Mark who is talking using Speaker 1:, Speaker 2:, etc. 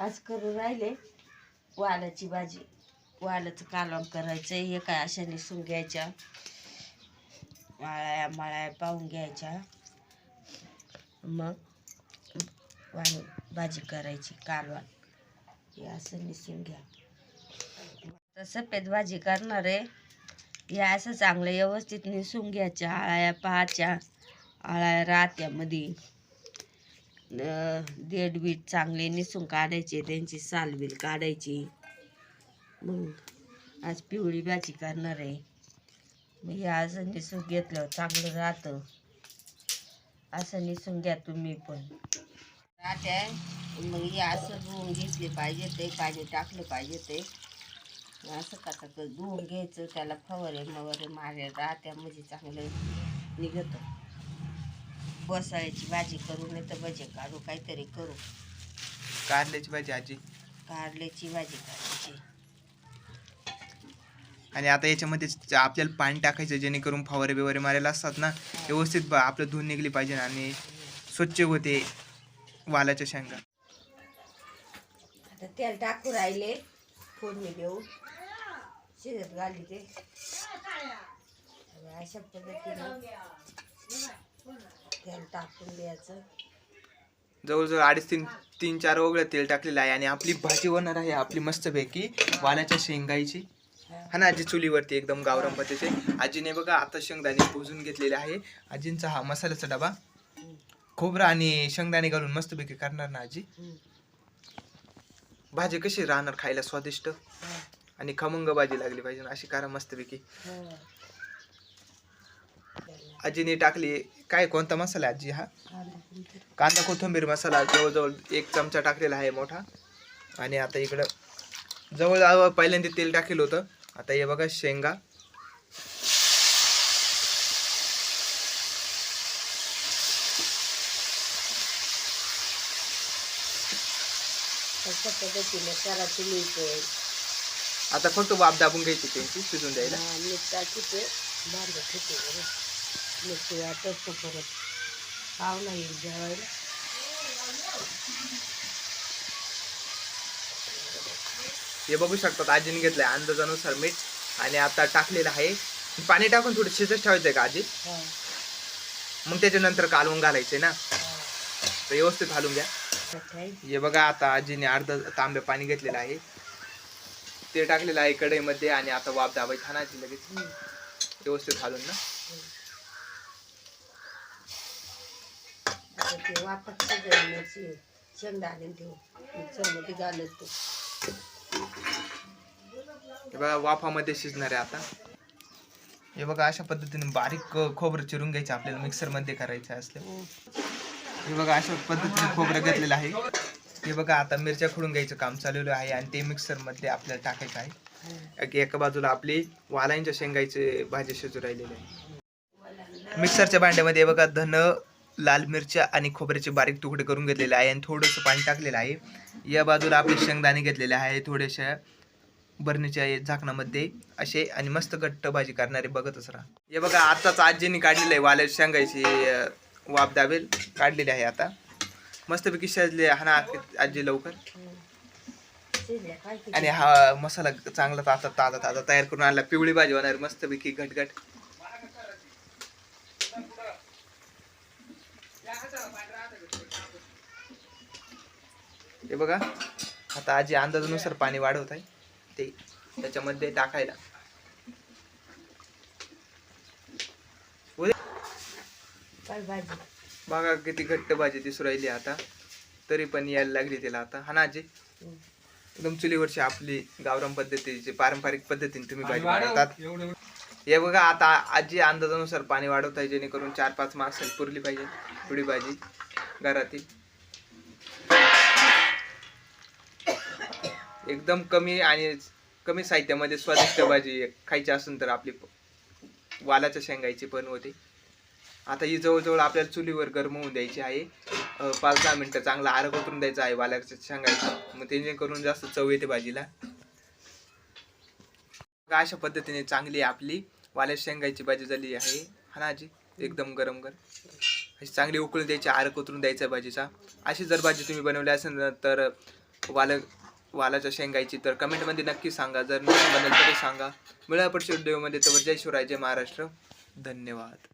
Speaker 1: आज करून राहिले वालाची भाजी. वालाचं कालवण करायचं हे काय अशा निसून घ्यायच्या. माळ्या माळ्या पाहून घ्यायच्या. मग वाणी भाजी करायची कालवण. हे असं निसून घ्या. तर सफेद भाजी करणार आहे. हे असं चांगलं व्यवस्थित निसून घ्यायच्या आळ्या पाहाच्या आळ्या राहत्यामध्ये देठ बीट चांगले निसून काढायचे त्यांची सालबील काढायची. मग आज पिवळी भाजी करणार आहे. मग हे असं निसून घेतलं चांगलं राहतं. असं निसून घ्या तुम्ही पण. राहत्या मग हे असं धुवून घेतले पाहिजे ते पाणी टाकलं पाहिजे ते. असं कसं तर धुवून घ्यायचं त्याला फवारे मवारे मारे राहत्या म्हणजे चांगलं निघतं. बसायची भाजी करू नाही तर भजे काढू काहीतरी करू.
Speaker 2: कारल्याची भाजी आजी?
Speaker 1: कारल्याची भाजी करायची
Speaker 2: आणि आता याच्यामध्ये च- आपल्याला पाणी टाकायचं जेणेकरून फवारे बिवारे मारायला असतात ना व्यवस्थित बा- आपलं धुवून निघली पाहिजे आणि स्वच्छ होते वालाच्या शेंगा.
Speaker 1: आता तेल टाकू राहिले फोडणी देऊ. शिजत घाली ते. आणि अशा पद्धतीनं. तेल टाकून द्यायचं.
Speaker 2: जवळजवळ अडीच तीन तीन चार वगळं तेल टाकलेलं आहे आणि आपली भाजी होणार आहे आपली मस्तपैकी वालाच्या शेंगाईची. हा. ना आजी चुलीवरती एकदम गावरान पद्धतीचे. आजीने बघा आता शेंगदाणे भुजून घेतलेले आहे. आजींचा हा मसाल्याचा डबा. खोबरा आणि शेंगदाणे घालून मस्तपैकी करणार ना आजी. भाजी कशी राहणार खायला स्वादिष्ट. आणि खमंग भाजी लागली पाहिजे अशी करा मस्तपैकी. आजीने टाकली काय कोणता मसाला आहे आजी हा?
Speaker 1: कांदा
Speaker 2: कोथिंबीर मसाला जवळजवळ एक चमचा टाकलेला आहे मोठा. आणि आता इकडं जवळ पहिल्यांदा तेल टाकेल होतं. आता हे बघा शेंगा. आता फक्त वाफ दाबून घ्यायची त्यांची शिजून द्यायला.
Speaker 1: मीठ टाकी ते वाटत परत. पाहुणा येईल जेवायला
Speaker 2: हे बघू शकतात आजीने घेतलंय अंदाजानुसार मीठ आणि आता टाकलेलं आहे. पाणी टाकून थोडं शिजत ठेवायचंय का आजी? मग त्याच्यानंतर कालवून घालायचंय ना. तर व्यवस्थित घालून घ्या? हे बघा आता आजीने अर्धा तांबे पाणी घेतलेलं आहे. ते टाकलेलं आहे कढईमध्ये आणि आता वाफ दाबायची. हाणायची लगेच?
Speaker 1: हम्म.
Speaker 2: व्यवस्थित घालून ना
Speaker 1: आता ते वापस शिजवण्याची शेंगदाणे ठेवू मिक्सरमध्ये घालत तो
Speaker 2: हे बघा वाफामध्ये शिजणार आहे आता. हे बघा अशा पद्धतीने बारीक खोबरं चिरून घ्यायचं आपल्याला मिक्सरमध्ये करायचं असले. हे बघा अशा पद्धतीने खोबरं घेतलेलं आहे. हे बघा आता मिरच्या खोडून घ्यायचं काम चाललेलं आहे आणि ते मिक्सरमध्ये आपल्याला टाकायचं आहे. एका बाजूला आपली वालांच्या शेंगायचे भाजी शिजू राहिलेली आहे मिक्सरच्या भांड्यामध्ये बघा धन लाल मिरच्या आणि खोबऱ्याचे बारीक तुकडे करून घेतलेले आहे आणि थोडंसं पाणी टाकलेलं आहे. या बाजूला आपले शेंगदाणे घेतलेले आहे थोड्याशा बरणीच्या झाकणामध्ये. असे आणि मस्त घट्ट भाजी करणारे बघतच राहा. हे बघा आताच आजीने काढलेलं आहे वाल्या शेंगायची वाप दाबेल काढलेली आहे आता. मस्तपैकी शिजले हा ना आजी लवकर. आणि हा मसाला चांगला ताजा ताजा ताजा तयार करून आणला. पिवळी भाजी होणार मस्तपैकी घटघट. हे बघा. आता आजी अंदाजानुसार पाणी वाढवत आहे. ते त्याच्यामध्ये टाकायला. बघा किती घट्ट भाजी दिसू राहिली आता. तरी पण यायला लागली तिला आता. हा ना आजी. एकदम चुलीवरची आपली गावरान पद्धतीची पारंपरिक पद्धतीने तुम्ही भाजी बनवतात. हे बघा आता आजी अंदाजानुसार पाणी वाढवत आहे जेणेकरून चार पाच माणसाला पुरली पाहिजे. पुडी भाजी घरातील. एकदम कमी आणि कमी साहित्यामध्ये स्वादिष्ट भाजी खायची असून तर आपली वालाच्या शेंगायची पण होते. आता ही जवळजवळ आपल्याला चुलीवर गरम होऊन द्यायची आहे. पाच दहा मिनटं चांगला आरग उतरून द्यायचा आहे वालाच्या शेंगायचं मग जेणेकरून जास्त चव येते भाजीला. अशा पद्धतीने चांगली आपली वाल्या शेंगायची भाजी झाली आहे. हा ना आजी? एकदम गरम गरम. अशी चांगली उकळून द्यायची आरक उतरून द्यायचा भाजीचा. अशी जर भाजी तुम्ही बनवली असेल तर वाल वालाच्या शेंगायची तर कमेंटमध्ये नक्की सांगा. जर नक्की बनल तरी सांगा. मिळा पुढच्या व्हिडिओमध्ये. तर जय शिवराय जय महाराष्ट्र. धन्यवाद.